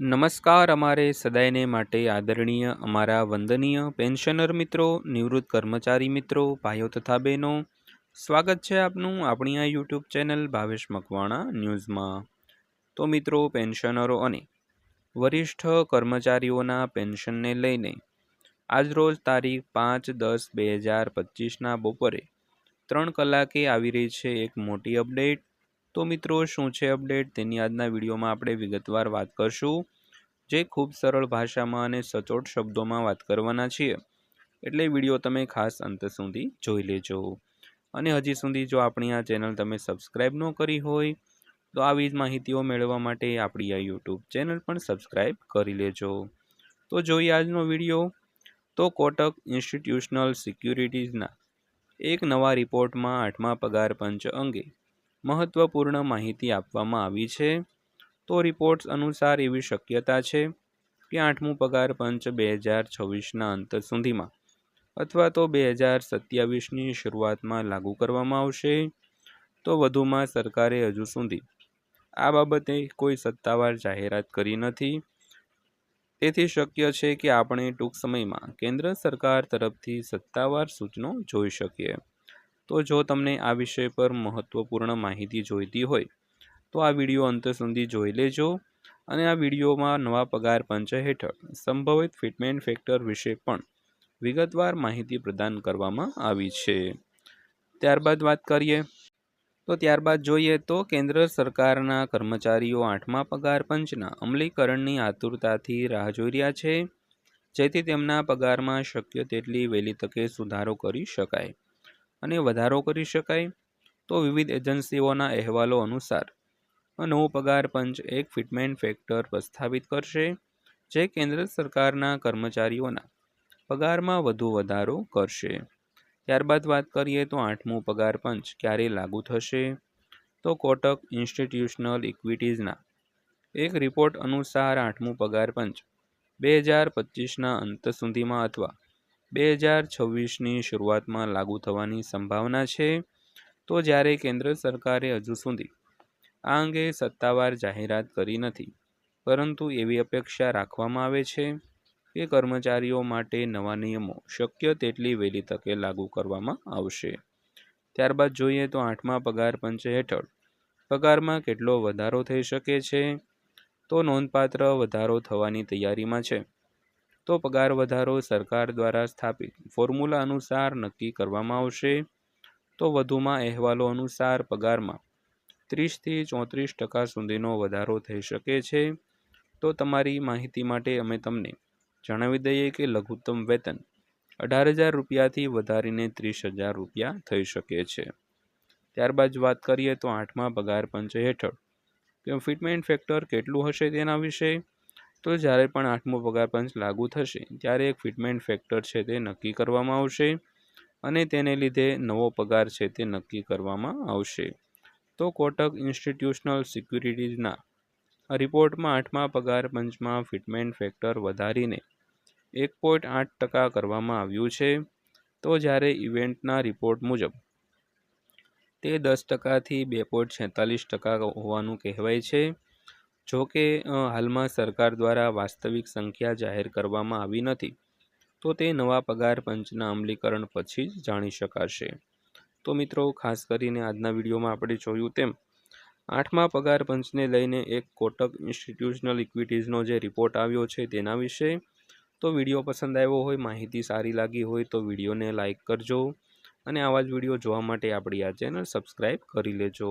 નમસ્કાર અમારે સદાયને માટે આદરણીય અમારા વંદનીય પેન્શનર મિત્રો, નિવૃત્ત કર્મચારી મિત્રો, ભાઈઓ તથા બહેનો. સ્વાગત છે આપનું આપણી આ યુટ્યુબ ચેનલ ભાવેશ મકવાણા ન્યૂઝમાં. તો મિત્રો, પેન્શનરો અને વરિષ્ઠ કર્મચારીઓના પેન્શનને લઈને આજરોજ તારીખ પાંચ દસ બે હજાર પચીસના બપોરે ત્રણ કલાકે આવી રહી છે એક મોટી અપડેટ. તો મિત્રો, શું છે અપડેટ તેની આજના વિડીયોમાં આપણે વિગતવાર વાત કરશું જે ખૂબ સરળ ભાષામાં અને સચોટ શબ્દોમાં વાત કરવાના છીએ. એટલે વીડિયો તમે ખાસ અંત સુધી જોઈ લેજો. અને હજી સુધી જો આપણી આ ચેનલ તમે સબસ્ક્રાઈબ ન કરી હોય, તો આવી જ માહિતીઓ મેળવવા માટે આપણી આ યુટ્યુબ ચેનલ પણ સબસ્ક્રાઈબ કરી લેજો. તો જોઈએ આજનો વીડિયો. તો કોટક ઇન્સ્ટિટ્યુશનલ સિક્યુરિટીઝના એક નવા રિપોર્ટમાં આઠમા પગાર પંચ અંગે મહત્વપૂર્ણ માહિતી આપવામાં આવી છે. તો રિપોર્ટ્સ અનુસાર એવી શક્યતા છે કે આઠમું પગાર પંચ બે હજાર છવ્વીસના અંત સુધીમાં અથવા તો બે હજાર સત્યાવીસની શરૂઆતમાં લાગુ કરવામાં આવશે. તો વધુમાં સરકારે હજુ સુધી આ બાબતે કોઈ સત્તાવાર જાહેરાત કરી નથી. તેથી શક્ય છે કે આપણે ટૂંક સમયમાં કેન્દ્ર સરકાર તરફથી સત્તાવાર સૂચનો જોઈ શકીએ. તો જો તમને આ વિષય પર મહત્વપૂર્ણ માહિતી જોઈતી હોય, તો આ વીડિયો અંત સુધી જોઈ લેજો અને આ વિડીયોમાં નવા પગાર પંચ હેઠળ સંભવિત ફિટમેન્ટ ફેક્ટર વિશે પણ વિગતવાર માહિતી પ્રદાન કરવામાં આવી છે. ત્યારબાદ વાત કરીએ, તો ત્યારબાદ જોઈએ તો કેન્દ્ર સરકારના કર્મચારીઓ આઠમા પગાર પંચના અમલીકરણની આતુરતાથી રાહ જોઈ રહ્યા છે, જેથી તેમના પગારમાં શક્ય તેટલી વહેલી તકે સુધારો કરી શકાય. અને વધારો કરી શકાય, તો વિવિધ એજન્સીઓના અહેવાલો અનુસાર નવો પગાર પંચ એક ફિટમેન્ટ ફેક્ટર પ્રસ્થાપિત કરશે, જે કેન્દ્ર સરકારના કર્મચારીઓના પગારમાં વધુ વધારો કરશે. ત્યારબાદ વાત કરીએ તો આઠમું પગાર પંચ ક્યારે લાગુ થશે? તો કોટક ઇન્સ્ટિટ્યુશનલ ઇક્વિટીઝના એક રિપોર્ટ અનુસાર આઠમું પગાર પંચ બે હજાર પચીસના અંત સુધીમાં અથવા બે હજાર છવ્વીસની શરૂઆતમાં લાગુ થવાની સંભાવના છે, તો જ્યારે કેન્દ્ર સરકારે હજુ સુધી આ અંગે સત્તાવાર જાહેરાત કરી નથી, પરંતુ એવી અપેક્ષા રાખવામાં આવે છે કે કર્મચારીઓ માટે નવા નિયમો શક્ય તેટલી વહેલી તકે લાગુ કરવામાં આવશે. ત્યારબાદ જોઈએ તો આઠમા પગાર પંચ હેઠળ પગારમાં કેટલો વધારો થઈ શકે છે, તો નોંધપાત્ર વધારો થવાની તૈયારીમાં છે. તો પગાર વધારો સરકાર દ્વારા સ્થાપિત, ફોર્મ્યુલા અનુસાર નક્કી કરવામાં આવશે. તો વધુમાં અહેવાલો અનુસાર પગારમાં ત્રીસથી ચોત્રીસ ટકા સુધીનો વધારો થઈ શકે છે. તો તમારી માહિતી માટે અમે તમને જણાવી દઈએ કે લઘુત્તમ વેતન અઢાર હજાર રૂપિયાથી વધારીને ત્રીસ હજાર રૂપિયા થઈ શકે છે. ત્યારબાદ વાત કરીએ તો આઠમા પગાર પંચ હેઠળ. ફિટમેન્ટ ફેક્ટર કેટલું હશે તેના વિશે? તો જ્યારે પણ આઠમો પગાર પંચ લાગુ થશે, ત્યારે એક ફિટમેન્ટ ફેક્ટર છે તે નક્કી કરવામાં આવશે અને તેને લીધે નવો પગાર છે તે નક્કી કરવામાં આવશે. તો કોટક ઇન્સ્ટિટ્યુશનલ સિક્યુરિટીઝના રિપોર્ટમાં આઠમા પગાર પંચમાં ફિટમેન્ટ ફેક્ટર વધારીને એક પોઈન્ટ આઠ ટકા કરવામાં આવ્યું છે. તો જ્યારે ઇવેન્ટના રિપોર્ટ મુજબ તે દસ ટકાથી બે પોઈન્ટ છેતાલીસ ટકા હોવાનું કહેવાય છે. જો કે હાલમાં સરકાર દ્વારા વાસ્તવિક સંખ્યા જાહેર કરવામાં આવી નથી, તો તે નવા પગાર પંચના અમલીકરણ પછી જ જાણી શકાશે. તો મિત્રો, ખાસ કરીને આજના વિડીયોમાં આપણે જોયું તેમ, આઠમા પગાર પંચને લઈને એક કોટક ઇન્સ્ટિટ્યુશનલ ઇક્વિટીઝનો જે રિપોર્ટ આવ્યો છે તેના વિશે, તો વીડિયો પસંદ આવ્યો હોય, માહિતી સારી લાગી હોય, તો વિડીયોને લાઇક કરજો અને આવા જ વીડિયો જોવા માટે આપણી આ ચેનલ સબસ્ક્રાઈબ કરી લેજો.